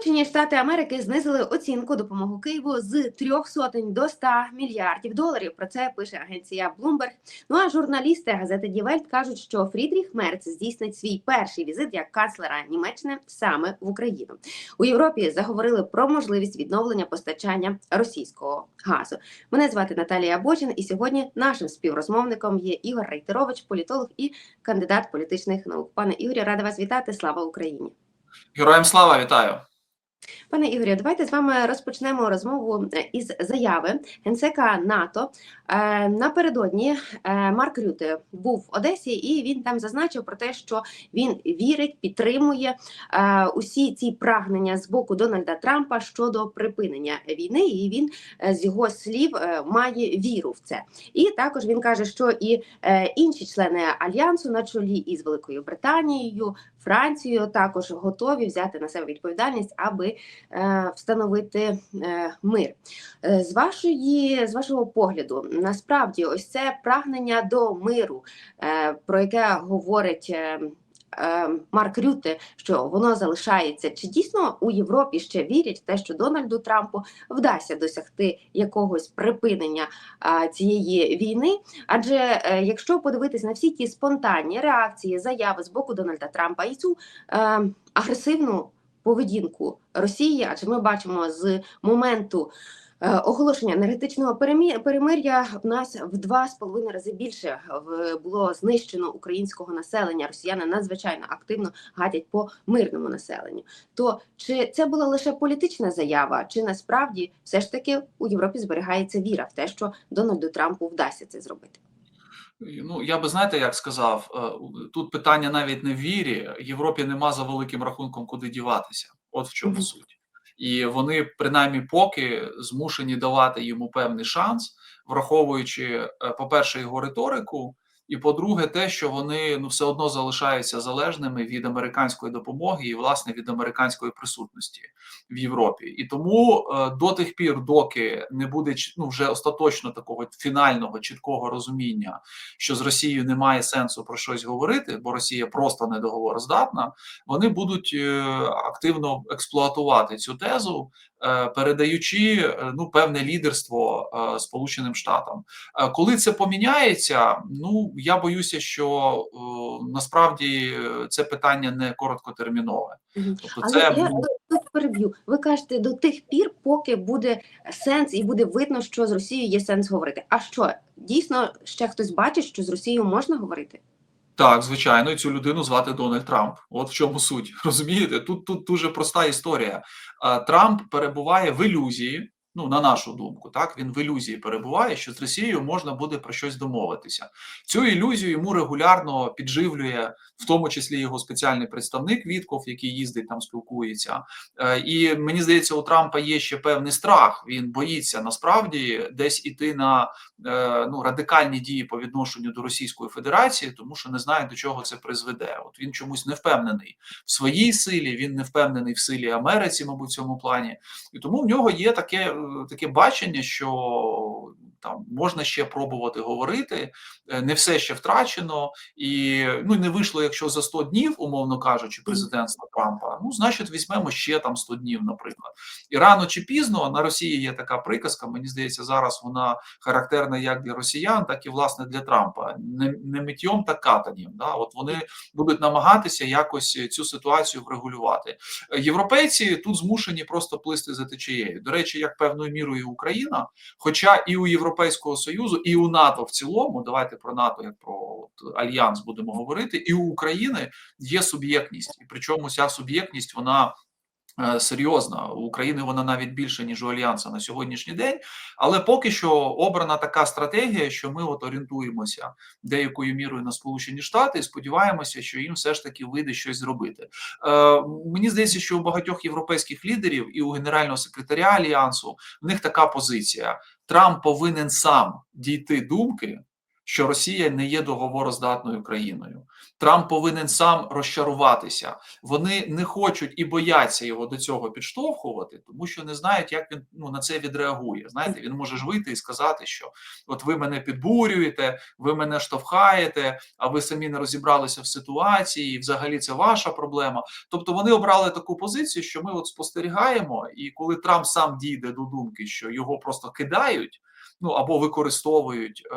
Сполучені Штати Америки знизили оцінку допомоги Києву з трьох сотень до 100 мільярдів доларів. Про це пише агенція Bloomberg. Ну а журналісти газети Welt кажуть, що Фрідріх Мерц здійснить свій перший візит як канцлера Німеччини саме в Україну. У Європі заговорили про можливість відновлення постачання російського газу. Мене звати Наталія Бочин, і сьогодні нашим співрозмовником є Ігор Рейтерович, політолог і кандидат політичних наук. Пане Ігорі, рада вас вітати. Слава Україні! Героям слава вітаю. Пане Ігорю, давайте з вами розпочнемо розмову е, із заяви генсека НАТО. Е, Напередодні е, Марк Рюте був в Одесі, і він там зазначив про те, що він вірить, підтримує усі ці прагнення з боку Дональда Трампа щодо припинення війни. І він з його слів має віру в це. І також він каже, що і інші члени альянсу на чолі із Великою Британією, Францією також готові взяти на себе відповідальність, аби е, встановити е, мир. Е, з вашої з вашого погляду, насправді, ось це прагнення до миру, про яке говорить. Е, Марк Рюте, що воно залишається. Чи дійсно у Європі ще вірять в те, що Дональду Трампу вдасться досягти якогось припинення цієї війни? Адже е, якщо подивитись на всі ті спонтанні реакції, заяви з боку Дональда Трампа і цю е, агресивну поведінку Росії, адже ми бачимо з моменту. Е, Оголошення енергетичного перемир'я в нас в два з половиною рази більше в- було знищено українського населення. Росіяни надзвичайно активно гадять по мирному населенню. То чи це була лише політична заява, чи насправді все ж таки у Європі зберігається віра в те, що Дональду Трампу вдасться це зробити? Ну я би знаєте, як сказав, е, тут питання навіть не в вірі. Європі нема за великим рахунком куди діватися. От в чому Мгм. суть. І вони, принаймні, поки змушені давати йому певний шанс, враховуючи, е, по-перше, його риторику, і по-друге, те, що вони ну все одно залишаються залежними від американської допомоги і власне від американської присутності в Європі. І тому е, до тих пір, доки не буде ну вже остаточно такого фінального чіткого розуміння, що з Росією немає сенсу про щось говорити, бо Росія просто недоговороздатна, вони будуть е, активно експлуатувати цю тезу, передаючи е, ну певне лідерство е, Сполученим Штатам. Е, Коли це поміняється, ну я боюся, що е, насправді е, це питання не короткотермінове. Тобто, Але це я переб'ю. Ви кажете до тих пір, поки буде сенс і буде видно, що з Росією є сенс говорити. А що дійсно ще хтось бачить, що з Росією можна говорити? Так, звичайно, і цю людину звати Дональд Трамп. От в чому суть. Розумієте? Тут тут дуже проста історія. А, Трамп перебуває в ілюзії. Ну, на нашу думку, так він в ілюзії перебуває, що з Росією можна буде про щось домовитися. Цю ілюзію йому регулярно підживлює, в тому числі його спеціальний представник Вітков, який їздить там, спілкується. Е, І мені здається, у Трампа є ще певний страх. Він боїться насправді десь іти на е, ну радикальні дії по відношенню до Російської Федерації, тому що не знає до чого це призведе. От він чомусь не впевнений в своїй силі, він не впевнений в силі Америці, мабуть, в цьому плані, і тому в нього є таке, таке бачення, що там можна ще пробувати говорити, е, не все ще втрачено, і ну не вийшло, якщо за 100 днів, умовно кажучи, президентства Трампа. Ну, значить, візьмемо ще там 100 днів, наприклад. І рано чи пізно на Росії є така приказка. Мені здається, зараз вона характерна як для росіян, так і власне для Трампа. Не, не миттєм, так катанням. Да? От вони будуть намагатися якось цю ситуацію врегулювати. Європейці тут змушені просто плисти за течією. До речі, як певною мірою Україна, хоча і у Європейського Союзу, і у НАТО в цілому, давайте про НАТО як про от, альянс будемо говорити, і у України є суб'єктність, і причому ця суб'єктність вона. е, Серйозна у України вона навіть більше ніж у альянса на сьогоднішній день, але поки що обрана така стратегія, що ми от орієнтуємося деякою мірою на Сполучені Штати і сподіваємося, що їм все ж таки вийде щось зробити. Е, мені здається, що у багатьох європейських лідерів і у генерального секретаря альянсу в них така позиція: Трамп повинен сам дійти думки. що Росія не є договороздатною країною. Трамп повинен сам розчаруватися. Вони не хочуть і бояться його до цього підштовхувати, тому що не знають, як він ну на це відреагує. Знаєте, він може ж вийти і сказати, що от ви мене підбурюєте, ви мене штовхаєте, а ви самі не розібралися в ситуації. і Взагалі це ваша проблема. Тобто вони обрали таку позицію, що ми от спостерігаємо, і коли Трамп сам дійде до думки, що його просто кидають. Ну або використовують е,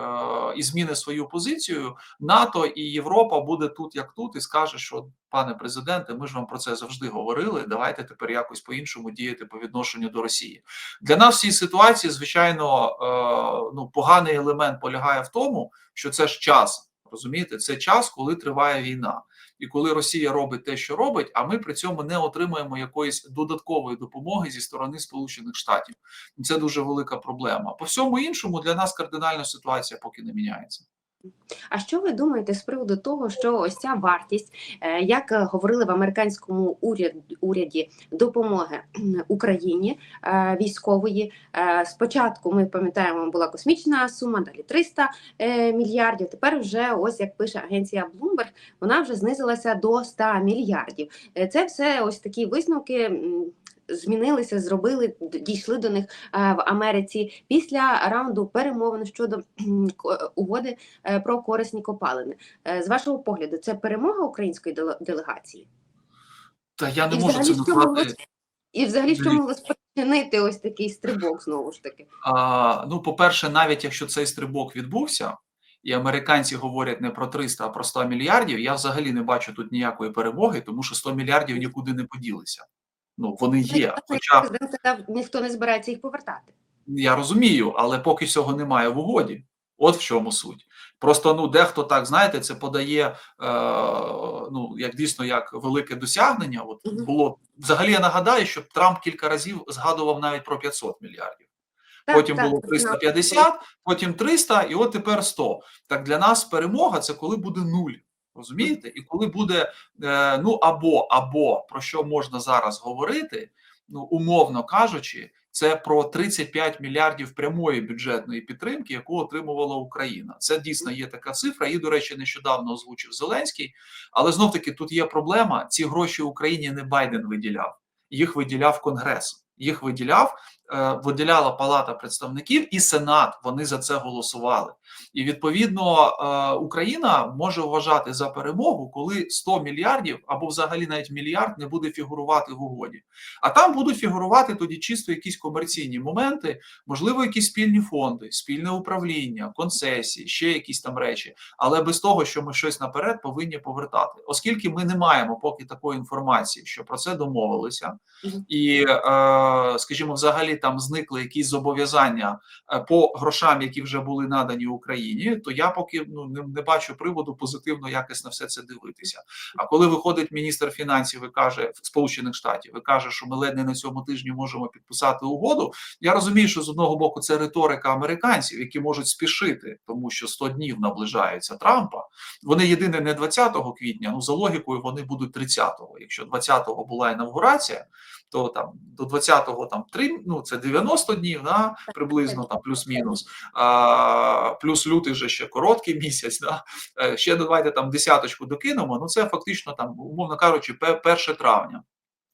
і зміни свою позицію, НАТО і Європа буде тут як тут, і скаже, що пане президенте, ми ж вам про це завжди говорили. Давайте тепер якось по-іншому діяти по відношенню до Росії. Для нас в цій ситуації, звичайно, е, ну поганий елемент полягає в тому, що це ж час. Розумієте, це час, коли триває війна, і коли Росія робить те, що робить, а ми при цьому не отримуємо якоїсь додаткової допомоги зі сторони Сполучених Штатів. Це дуже велика проблема. По всьому іншому для нас кардинальна ситуація поки не міняється. А що ви думаєте з приводу того, що ось ця вартість, е, як е, говорили в американському уряд, уряді допомоги Україні е, військової? Спочатку ми пам'ятаємо, була космічна сума, далі 300 е, мільярдів. Тепер вже ось як пише агенція Bloomberg, вона вже знизилася до 100 мільярдів. Це все ось такі висновки. Змінилися, зробили, дійшли до них е, в Америці після раунду перемовин щодо угоди е, про корисні копалини. Е, З вашого погляду, це перемога української делегації? Та я не І можу це назвати. і взагалі, що могло спричинити ось такий стрибок знову ж таки? А, ну, по-перше, навіть якщо цей стрибок відбувся, і американці говорять не про 300, а про 100 мільярдів, я взагалі не бачу тут ніякої перемоги, тому що 100 мільярдів нікуди не поділися. Ну, вони є. Хоча ніхто не збирається їх повертати. я розумію, але поки цього немає в угоді. От в чому суть. Просто ну дехто так знаєте, це подає е, ну як дійсно як велике досягнення. От було взагалі. Я нагадаю, що Трамп кілька разів згадував навіть про 500 мільярдів. Так, Потім так, було це 350, потім 300, і от тепер 100. Так для нас перемога це коли буде нуль. Розумієте? І коли буде е, ну або або про що можна зараз говорити, ну умовно кажучи, це про 35 мільярдів прямої бюджетної підтримки, яку отримувала Україна. Це дійсно є така цифра. Її, до речі, нещодавно озвучив Зеленський. Але знов таки тут є проблема: ці гроші Україні не Байден виділяв, їх виділяв Конгрес. Їх виділяв, виділяла Палата представників і Сенат. Вони за це голосували. І відповідно е, Україна може вважати за перемогу, коли 100 мільярдів або взагалі навіть мільярд не буде фігурувати в угоді. А там будуть фігурувати тоді чисто якісь комерційні моменти, можливо, якісь спільні фонди, спільне управління, концесії, ще якісь там речі, але без того, що ми щось наперед повинні повертати, оскільки ми не маємо поки такої інформації, що про це домовилися, і е, скажімо, взагалі там зникли якісь зобов'язання е, по грошам, які вже були надані Україні, то я поки ну не, не бачу приводу позитивно якось на все це дивитися. А коли виходить міністр фінансів і каже Сполучених Штатів, і каже, що ми ледь не на цьому тижні можемо підписати угоду. Я розумію, що з одного боку це риторика американців, які можуть спішити, тому що 100 днів наближається Трампа. Вони єдине не 20 квітня, ну за логікою вони будуть 30-го. Якщо 20-го була інавгурація, то там до 20-го там 3, ну це 90 днів, да, приблизно там плюс-мінус. А, плюс лютий вже ще короткий місяць. Да. Е, Ще давайте там десяточку докинемо. Ну це фактично там, умовно кажучи, 1 травня.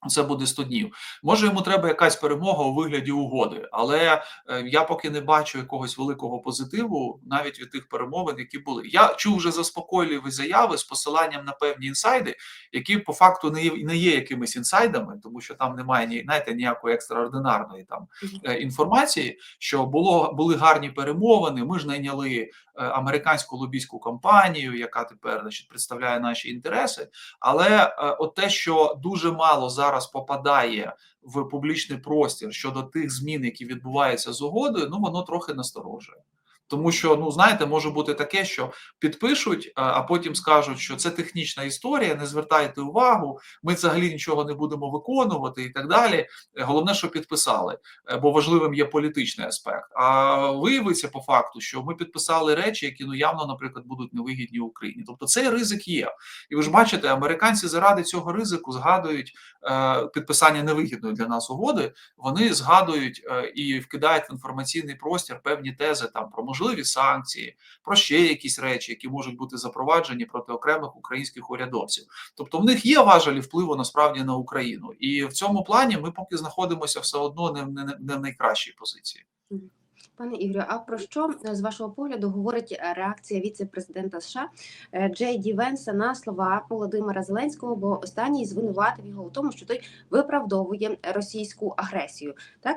Це буде 100 днів. Може, йому треба якась перемога у вигляді угоди, але е, я поки не бачу якогось великого позитиву навіть від тих перемовин, які були. Я чув вже заспокійливі заяви з посиланням на певні інсайди, які по факту не є, не є якимись інсайдами, тому що там немає ні знаєте, ніякої екстраординарної там е, інформації. Що було були гарні перемовини. Ми ж найняли американську лобійську компанію, яка тепер значить представляє наші інтереси. Але е, от те, що дуже мало зараз попадає в публічний простір щодо тих змін, які відбуваються з угодою, ну воно трохи насторожує. Тому що, ну знаєте, може бути таке, що підпишуть, а- а потім скажуть, що це технічна історія, не звертайте увагу, ми взагалі нічого не будемо виконувати і так далі. Е, Головне, що підписали, е, бо важливим є політичний аспект. А виявиться по факту, що ми підписали речі, які ну явно, наприклад, будуть невигідні Україні. Тобто цей ризик є. І ви ж бачите, американці заради цього ризику згадують е, підписання невигідної для нас угоди. Вони згадують е, і вкидають в інформаційний простір певні тези там про можливі можливі санкції, про ще якісь речі, які можуть бути запроваджені проти окремих українських урядовців. Тобто, в них є важелі впливу насправді на Україну, і в цьому плані ми поки знаходимося все одно не не, не в найкращій позиції. Пане Ігорю, а про що е, з вашого погляду говорить е, реакція віце-президента США е, Джей Ді Венса на слова Володимира Зеленського? Бо останній звинуватив його у тому, що той виправдовує російську агресію. Так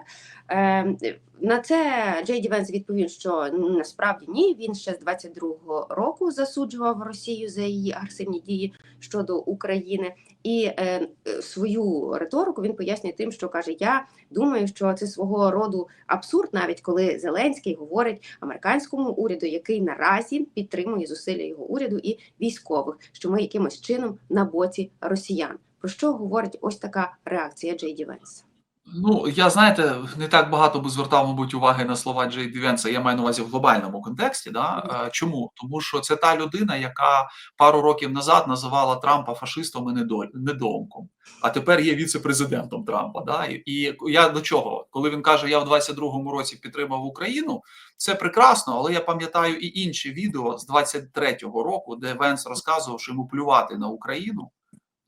на це Джей Ді Венс відповів, що насправді ні. Він ще з 22-го року засуджував Росію за її агресивні дії щодо України, і е, свою риторику він пояснює тим, що каже: Я думаю, що це свого роду абсурд, навіть коли Зеленський говорить американському уряду, який наразі підтримує зусилля його уряду і військових, що ми якимось чином на боці росіян. Про що говорить ось така реакція Джей Ді Венса? Ну, я знаєте, не так багато би звертав, мабуть, уваги на слова Джей Дівенса. Я маю на увазі в глобальному контексті. Да? Е, Чому? Тому що це та людина, яка пару років назад називала Трампа фашистом і недо- недоумком, а тепер є віце-президентом Трампа. Да? І я до чого? Коли він каже, я в 22-му році підтримав Україну, це прекрасно, але я пам'ятаю і інші відео з 23-го року, де Венс розказував, що йому плювати на Україну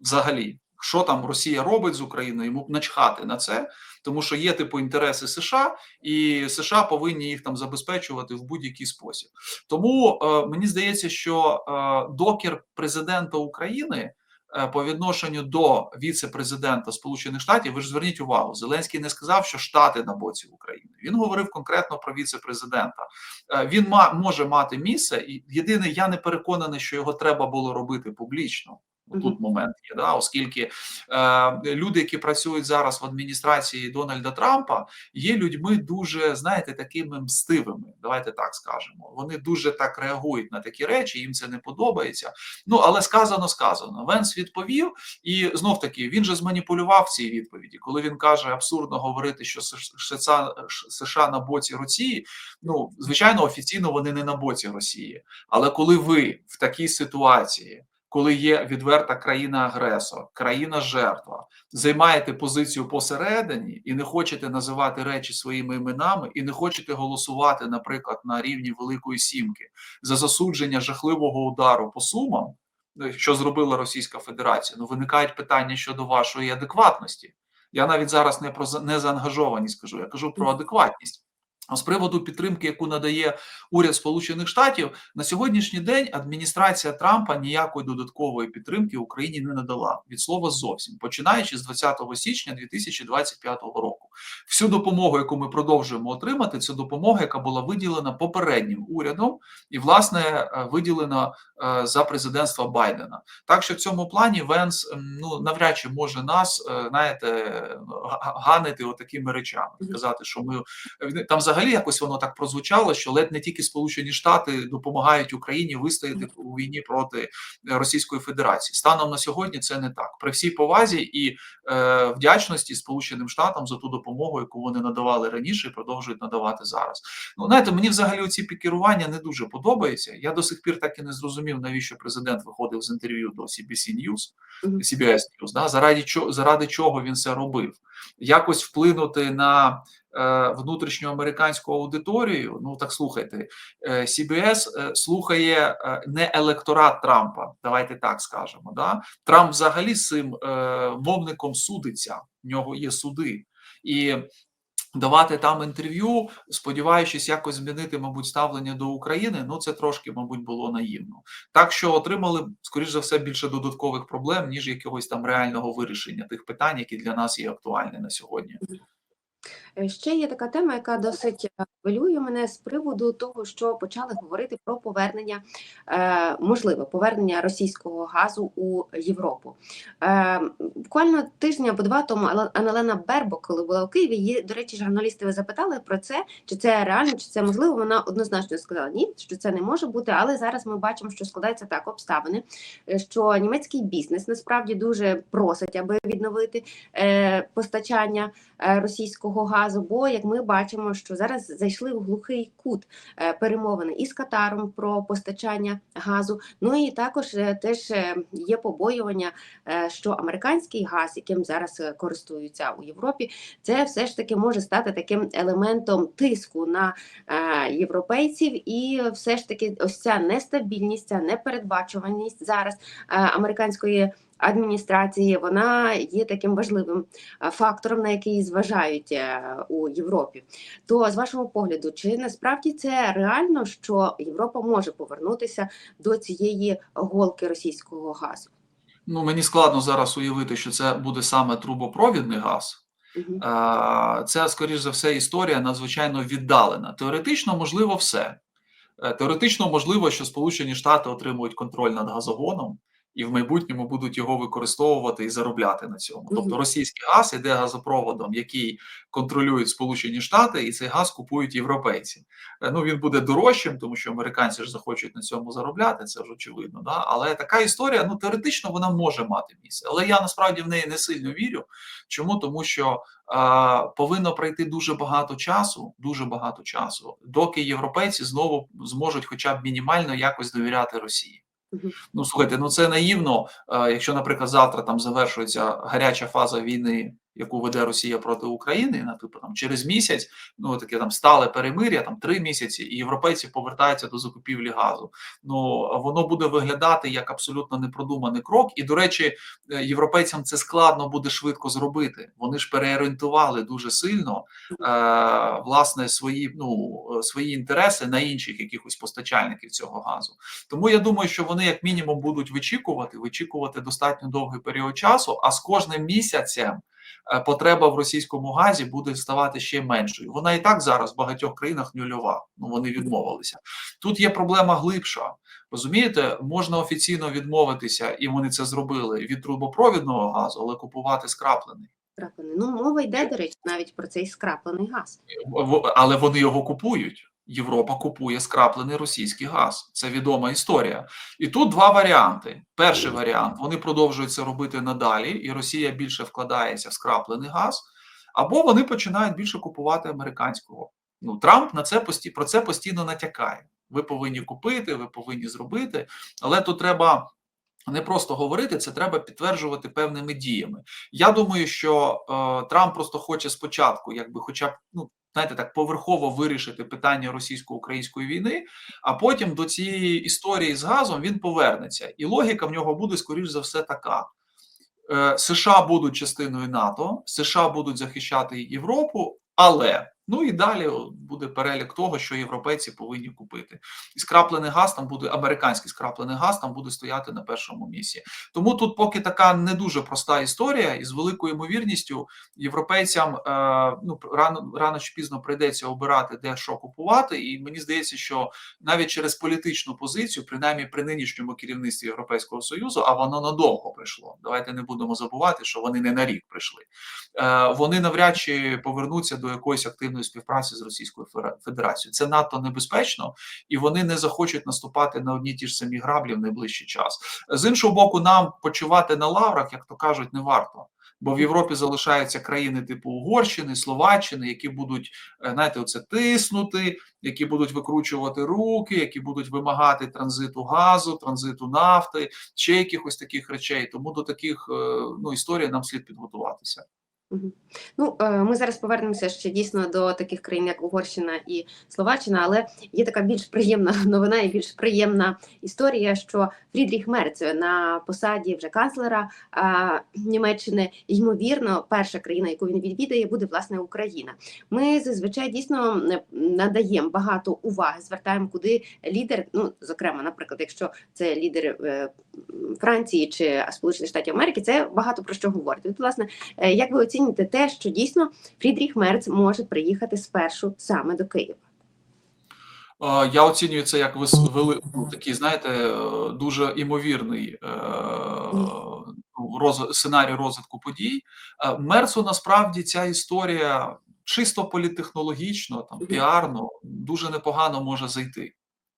взагалі. Що там Росія робить з Україною, йому начхати на це, тому що є типу інтереси США, і США повинні їх там забезпечувати в будь-який спосіб. Тому е, мені здається, що е, докір президента України е, по відношенню до віце-президента Сполучених Штатів, ви ж зверніть увагу, Зеленський не сказав, що Штати на боці України. Він говорив конкретно про віце-президента. Е, він може мати місце, і єдине, я не переконаний, що його треба було робити публічно. Тут момент є, да, оскільки е, люди, які працюють зараз в адміністрації Дональда Трампа, є людьми дуже, знаєте, такими мстивими. Давайте так скажемо. Вони дуже так реагують на такі речі, їм це не подобається. Ну але сказано, сказано. Венс відповів, і знов таки він же зманіпулював цій відповіді, коли він каже абсурдно говорити, що США, США на боці Росії. Ну звичайно, офіційно вони не на боці Росії, але коли ви в такій ситуації коли є відверта країна-агресор, країна-жертва, займаєте позицію посередині і не хочете називати речі своїми іменами, і не хочете голосувати, наприклад, на рівні Великої Сімки за засудження жахливого удару по сумам, що зробила Російська Федерація, ну виникають питання щодо вашої адекватності. Я навіть зараз не про не заангажованість кажу, я кажу про адекватність. З приводу підтримки, яку надає уряд Сполучених Штатів, на сьогоднішній день адміністрація Трампа ніякої додаткової підтримки Україні не надала від слова зовсім, починаючи з 20 січня 2025 року. Всю допомогу, яку ми продовжуємо отримати, це допомога, яка була виділена попереднім урядом, і власне виділена за президентства Байдена. Так що в цьому плані Венс ну навряд чи може нас знаєте ганити отакими речами, сказати, що ми там взагалі якось воно так прозвучало, що ледь не тільки Сполучені Штати допомагають Україні вистояти у війні проти Російської Федерації. Станом на сьогодні це не так. При всій повазі і е, вдячності Сполученим Штатам за ту допомогу, яку вони надавали раніше, і продовжують надавати зараз. Ну знаєте, мені взагалі ці пікірування не дуже подобаються. Я до сих пір так і не зрозумів, навіщо президент виходив з інтерв'ю до CBC News, CBS News, да, заради чого заради чого він це робив, якось вплинути на внутрішньоамериканську аудиторію. Ну так слухайте, CBS слухає не електорат Трампа. Давайте так скажемо. Да? Трамп взагалі з цим мовником судиться. В нього є суди і. Давати там інтерв'ю, сподіваючись якось змінити, мабуть, ставлення до України. Ну це трошки, мабуть, було наївно. Так що отримали, скоріш за все, більше додаткових проблем, ніж якогось там реального вирішення тих питань, які для нас є актуальні на сьогодні. Ще є така тема, яка досить хвилює мене з приводу того, що почали говорити про повернення, е, можливе повернення російського газу у Європу. Е, Буквально тижня або два тому Аналена Бербок, коли була у Києві, її, до речі, журналісти запитали про це, чи це реально, чи це можливо. Вона однозначно сказала ні, що це не може бути. Але зараз ми бачимо, що складаються так обставини, що німецький бізнес насправді дуже просить, аби відновити е, постачання е, російського газу. Бо як ми бачимо, що зараз зайшли в глухий кут е, перемовини із Катаром про постачання газу. Ну і також е, теж е, є побоювання, що американський газ, яким зараз користуються у Європі, це все ж таки може стати таким елементом тиску на європейців, і все ж таки ось ця нестабільність, ця непередбачуваність зараз американської. Адміністрації вона є таким важливим е, фактором, на який зважають е, у Європі. То з вашого погляду, чи насправді це реально, що Європа може повернутися до цієї голки російського газу? Ну мені складно зараз уявити, що це буде саме трубопровідний газ. Е, Це, скоріш за все, історія надзвичайно віддалена. Теоретично, можливо, все. Теоретично можливо, що Сполучені Штати отримують контроль над газогоном і в майбутньому будуть його використовувати і заробляти на цьому. Тобто російський газ іде газопроводом, який контролюють Сполучені Штати, і цей газ купують європейці. Е, Ну він буде дорожчим, тому що американці ж захочуть на цьому заробляти. Це ж очевидно. Да? Але така історія, ну теоретично, вона може мати місце. Але я насправді в неї не сильно вірю. Чому? Тому що е, повинно пройти дуже багато часу, дуже багато часу, доки європейці знову зможуть, хоча б мінімально якось довіряти Росії. Ну слухайте, ну це наївно. Е, якщо, наприклад, завтра там завершується гаряча фаза війни, яку веде Росія проти України, на типу там через місяць, ну таке там стале перемир'я, там три місяці, і європейці повертаються до закупівлі газу. Ну воно буде виглядати як абсолютно непродуманий крок. І до речі, е, європейцям це складно буде швидко зробити. Вони ж переорієнтували дуже сильно е, власне свої ну свої інтереси на інших якихось постачальників цього газу. Тому я думаю, що вони як мінімум будуть вичікувати, вичікувати достатньо довгий період часу. А з кожним місяцем потреба в російському газі буде ставати ще меншою. Вона і так зараз в багатьох країнах нульова. Ну вони відмовилися. Тут є проблема глибша. Розумієте, можна офіційно відмовитися, і вони це зробили від трубопровідного газу, але купувати скраплений. Скраплений. Ну, мова йде, до речі, навіть про цей скраплений газ. В- але вони його купують. Європа купує скраплений російський газ. Це відома історія. І тут два варіанти. Перший варіант вони продовжують це робити надалі, і Росія більше вкладається в скраплений газ, або вони починають більше купувати американського. Ну Трамп на це пості про це постійно натякає. Ви повинні купити, ви повинні зробити, але тут треба. Не просто говорити, це треба підтверджувати певними діями. Я думаю, що е, Трамп просто хоче спочатку, якби, хоча б ну знаєте, так поверхово вирішити питання російсько-української війни, а потім до цієї історії з газом він повернеться. І логіка в нього буде, скоріш за все, така: Е, США будуть частиною НАТО, США будуть захищати Європу, але ну і далі буде перелік того, що європейці повинні купити. І скраплений газ там буде американський скраплений газ там буде стояти на першому місці. Тому тут поки така не дуже проста історія, і з великою ймовірністю європейцям е, ну рано рано чи пізно прийдеться обирати де що купувати. І мені здається, що навіть через політичну позицію, принаймні при нинішньому керівництві Європейського союзу, а воно надовго прийшло. Давайте не будемо забувати, що вони не на рік прийшли. Е, вони навряд чи повернуться до якоїсь активної співпраці з Російською Федерацією. Це надто небезпечно, і вони не захочуть наступати на одні ті ж самі граблі в найближчий час. З іншого боку, нам почувати на лаврах, як то кажуть, не варто. Бо в Європі залишаються країни типу Угорщини, Словаччини, які будуть е, знаєте, оце тиснути, які будуть викручувати руки, які будуть вимагати транзиту газу, транзиту нафти, ще якихось таких речей. Тому до таких е, ну історій нам слід підготуватися. Ну, е, ми зараз повернемося ще дійсно до таких країн, як Угорщина і Словаччина, але є така більш приємна новина і більш приємна історія, що Фрідріх Мерц на посаді вже канцлера е, Німеччини, ймовірно, перша країна, яку він відвідає, буде власне Україна. Ми зазвичай дійсно надаємо багато уваги, звертаємо, куди лідер, ну зокрема, наприклад, якщо це лідер е, Франції чи Сполучених Штатів Америки, це багато про що говорить. Власне, Як ви оцінюєте те, що дійсно Фрідріх Мерц може приїхати спершу саме до Києва? Я оцінюю це як вис- вели... такий, знаєте, е, дуже імовірний е, ну, роз... сценарій розвитку подій. Е, Мерцу насправді ця історія чисто політтехнологічно, там піарно, дуже непогано може зайти.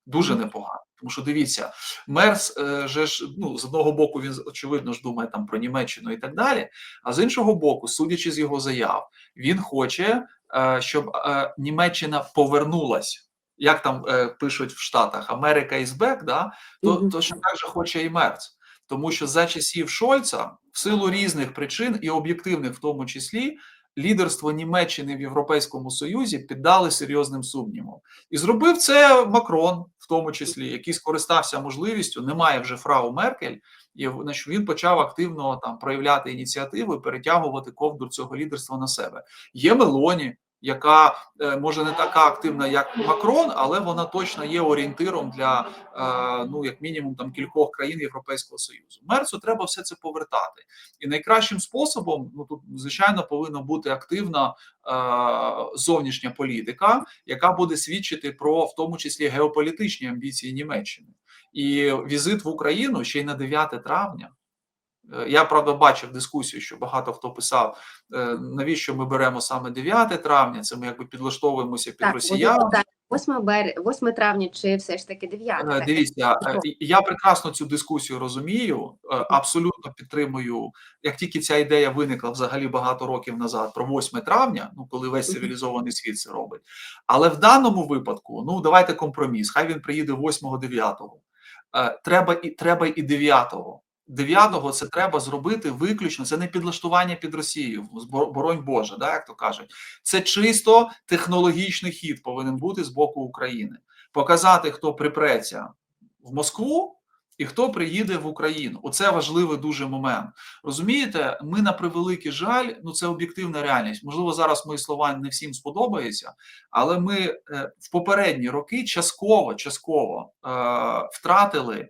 Дуже непогано. Тому що дивіться, Мерц е, же ж ну з одного боку він очевидно ж думає там про Німеччину і так далі. А з іншого боку, судячи з його заяв, він хоче е, щоб е, Німеччина повернулась. Як там е, пишуть в Штатах, Америка is back, да? то, Мгм. то що так же хоче і Мерц. Тому що за часів Шольца, в силу різних причин і об'єктивних, в тому числі, лідерство Німеччини в Європейському Союзі піддали серйозним сумнівам. І зробив це Макрон, в тому числі, який скористався можливістю. Немає вже фрау Меркель, і він почав активно там проявляти ініціативу і перетягувати ковдру цього лідерства на себе. Є Мелоні, яка е, може не така активна, як Макрон, але вона точно є орієнтиром для е, ну як мінімум там кількох країн Європейського союзу. Мерцу треба все це повертати, і найкращим способом, ну тут звичайно повинна бути активна е, зовнішня політика, яка буде свідчити про в тому числі геополітичні амбіції Німеччини. І візит в Україну ще й на 9 травня. Е, Я правда бачив дискусію, що багато хто писав, е, навіщо ми беремо саме 9 травня. Це ми якби підлаштовуємося під росіян. буде 8, бер... 8 травня чи все ж таки 9? Е, Дивіться, я прекрасно цю дискусію розумію, абсолютно підтримую. Як тільки ця ідея виникла взагалі багато років назад про 8 травня, ну коли весь цивілізований світ це робить. Але в даному випадку, ну давайте компроміс. Хай він приїде 8-9. Е, Треба і треба і 9. 9-го це треба зробити виключно. Це не підлаштування під Росію, боронь Боже, да, як то кажуть. Це чисто технологічний хід повинен бути з боку України. Показати, хто припреться в Москву і хто приїде в Україну. Оце важливий дуже момент. Розумієте, ми на превеликий жаль, ну це об'єктивна реальність. Можливо, зараз мої слова не всім сподобаються, але ми е, в попередні роки частково, частково е, втратили,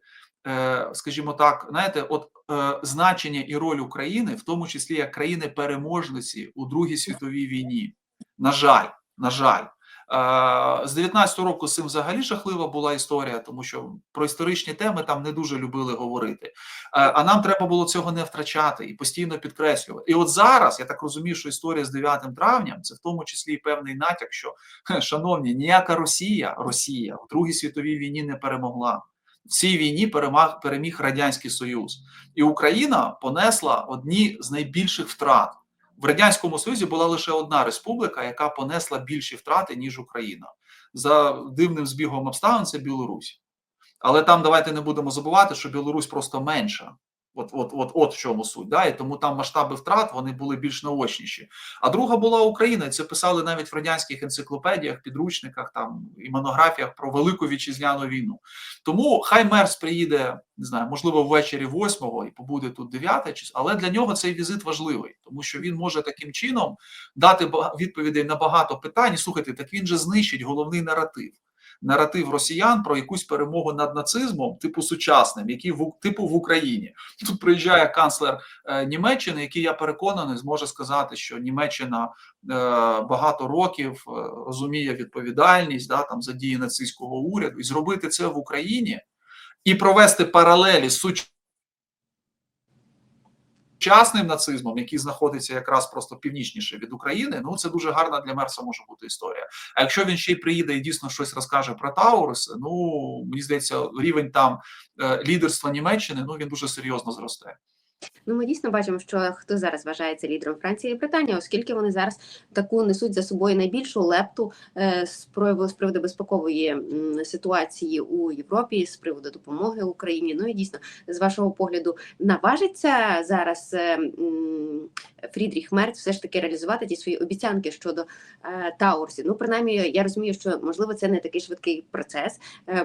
скажімо так, знаєте, от е, значення і роль України, в тому числі як країни переможниці у Другій світовій війні. На жаль, на жаль. Е, З 19-го року цим взагалі жахлива була історія, тому що про історичні теми там не дуже любили говорити. Е, А нам треба було цього не втрачати і постійно підкреслювати. І от зараз я так розумію, що історія з 9 травням це в тому числі і певний натяк, що шановні, ніяка Росія, Росія в Другій світовій війні не перемогла. В цій війні перемаг, переміг Радянський Союз, і Україна понесла одні з найбільших втрат. В радянському союзі була лише одна республіка, яка понесла більші втрати ніж Україна. За дивним збігом обставин це Білорусь. Але там давайте не будемо забувати, що Білорусь просто менша. От, от, от, от в чому суть. Да? І тому там масштаби втрат вони були більш наочніші. А друга була Україна, це писали навіть в радянських енциклопедіях, підручниках там і монографіях про велику вітчизняну війну. Тому хай Мерс приїде, не знаю, можливо, ввечері 8-го і побуде тут 9 число, але для нього цей візит важливий, тому що він може таким чином дати відповідей на багато питань. Слухайте, так він же знищить головний наратив. Наратив росіян про якусь перемогу над нацизмом, типу сучасним, який в типу в Україні. Тут приїжджає канцлер е, Німеччини, який я переконаний зможе сказати, що Німеччина е, багато років е, розуміє відповідальність да, там за дії нацистського уряду, і зробити це в Україні і провести паралелі з сучасним нацизмом, який знаходиться якраз просто північніше від України. Ну це дуже гарна для Мерса може бути історія. А якщо він ще й приїде і дійсно щось розкаже про Таурис, ну мені здається, рівень там е, лідерства Німеччини ну він дуже серйозно зросте. Ну, ми дійсно бачимо, що хто зараз вважається лідером Франції і Британія, оскільки вони зараз таку несуть за собою найбільшу лепту е, з приводу з приводу безпекової ситуації у Європі, з приводу допомоги Україні. Ну і дійсно, з вашого погляду, наважиться зараз е, Фрідріх Мерц все ж таки реалізувати ті свої обіцянки щодо е, Таурсів. Ну, принаймні, я розумію, що можливо це не такий швидкий процес,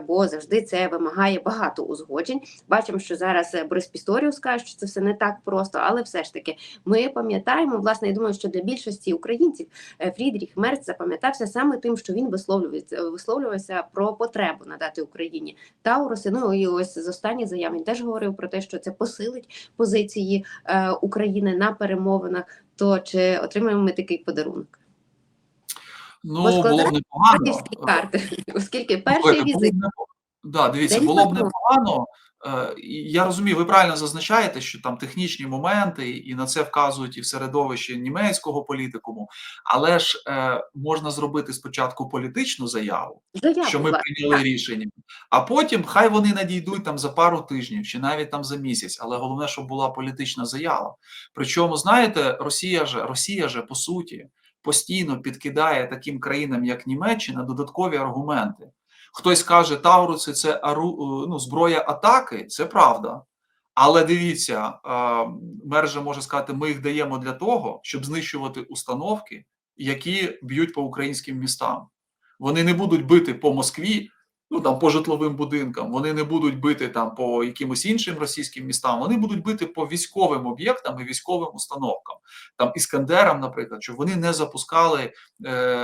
бо завжди це вимагає багато узгоджень. Бачимо, що зараз Борис Пісторіус каже, що це все не так просто, але все ж таки ми пам'ятаємо. Власне, я думаю, що для більшості українців е, Фрідріх Мерц запам'ятався саме тим, що він висловлювався, висловлювався про потребу надати Україні Тауруси. Ну і ось з останніх заяв він теж говорив про те, що це посилить позиції е, України на перемовинах. То чи отримаємо ми такий подарунок? Ну Бо було б непогано. Карти, оскільки перший візит непо- Да, дивіться, День було б непогано. Е, Я розумію, ви правильно зазначаєте, що там технічні моменти, і на це вказують і в середовищі німецького політикуму, але ж е, можна зробити спочатку політичну заяву, заяву, що ми власне. прийняли рішення, а потім хай вони надійдуть там за пару тижнів чи навіть там за місяць. Але головне, щоб була політична заява. Причому, знаєте, Росія же Росія же по суті постійно підкидає таким країнам, як Німеччина, додаткові аргументи. Хтось каже, Тауруси це ару, ну, зброя атаки, це правда. Але дивіться, е, мер же може сказати, ми їх даємо для того, щоб знищувати установки, які б'ють по українським містам. Вони не будуть бити по Москві, ну там по житловим будинкам, вони не будуть бити там по якимось іншим російським містам, вони будуть бити по військовим об'єктам і військовим установкам, там іскандерам, наприклад, щоб вони не запускали е,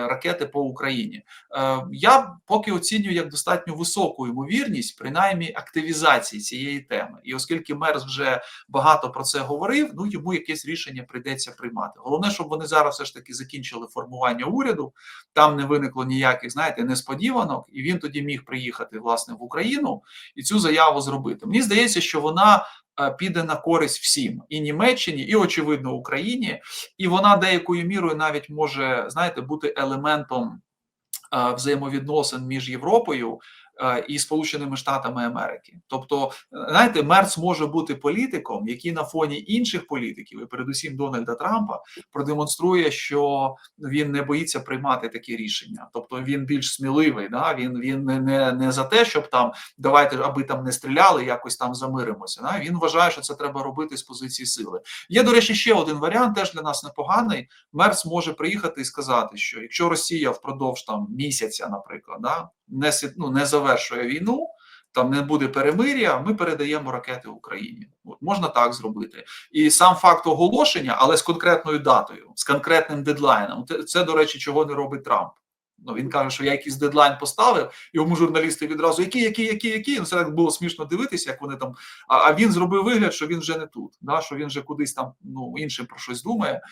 ракети по Україні. Е, я поки оцінюю як достатньо високу ймовірність, принаймні активізації цієї теми. І оскільки Мерс вже багато про це говорив, ну йому якесь рішення прийдеться приймати. Головне, щоб вони зараз все ж таки закінчили формування уряду, там не виникло ніяких, знаєте, несподіванок, і він тоді міг приїхати власне в Україну і цю заяву зробити. Мені здається, що вона е, піде на користь всім і Німеччині, і очевидно Україні, і вона деякою мірою навіть може знаєте бути елементом е, взаємовідносин між Європою і Сполученими Штатами Америки. Тобто, знаєте, Мерц може бути політиком, який на фоні інших політиків, і передусім Дональда Трампа, продемонструє, що він не боїться приймати такі рішення. Тобто він більш сміливий. Да? Він він не, не, не за те, щоб там давайте, аби там не стріляли, якось там замиримося. Да? Він вважає, що це треба робити з позиції сили. Є, до речі, ще один варіант, теж для нас непоганий. Мерц може приїхати і сказати, що якщо Росія впродовж там місяця, наприклад, да, не ну, не завершує війну. Там не буде перемир'я, ми передаємо ракети Україні. От можна так зробити. І сам факт оголошення, але з конкретною датою, з конкретним дедлайном. Це, до речі, чого не робить Трамп. Ну він каже, що я якийсь дедлайн поставив, йому журналісти відразу який, який, який, які. Ну це так було смішно дивитися, як вони там. А, а він зробив вигляд, що він вже не тут, да, що він вже кудись там ну іншим про щось думає. Е,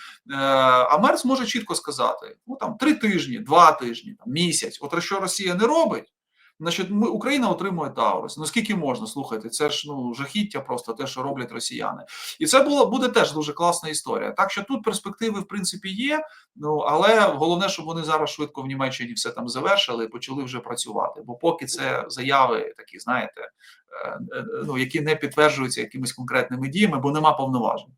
а Мерц може чітко сказати: ну там три тижні, два тижні, там місяць. От що Росія не робить. Значить, ми Україна отримує Таурус. Наскільки можна слухайте? Це ж ну жахіття, просто те, що роблять росіяни, і це було буде теж дуже класна історія. Так що тут перспективи в принципі є. Ну але головне, щоб вони зараз швидко в Німеччині все там завершили і почали вже працювати. Бо поки це заяви такі, знаєте, е, е, ну які не підтверджуються якимись конкретними діями, бо нема повноважень.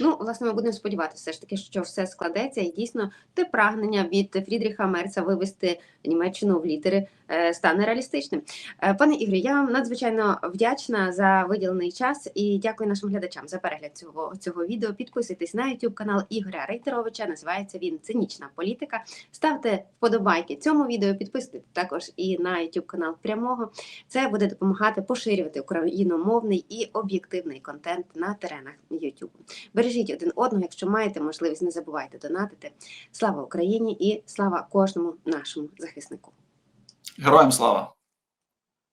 Ну, власне, ми будемо сподіватися, все ж таки, що все складеться, і дійсно те прагнення від Фрідріха Мерца вивести Німеччину в лідери стане реалістичним. Е, Пане Ігорі, я вам надзвичайно вдячна за виділений час і дякую нашим глядачам за перегляд цього цього відео. Підписуйтесь на YouTube канал Ігоря Рейтеровича. Називається він Цинічна політика. Ставте вподобайки цьому відео, підписуйтесь також і на YouTube канал прямого. Це буде допомагати поширювати україномовний і об'єктивний контент на теренах YouTube. Бережіть один одного, якщо маєте можливість, не забувайте донатити. Слава Україні і слава кожному нашому захиснику. Героям слава!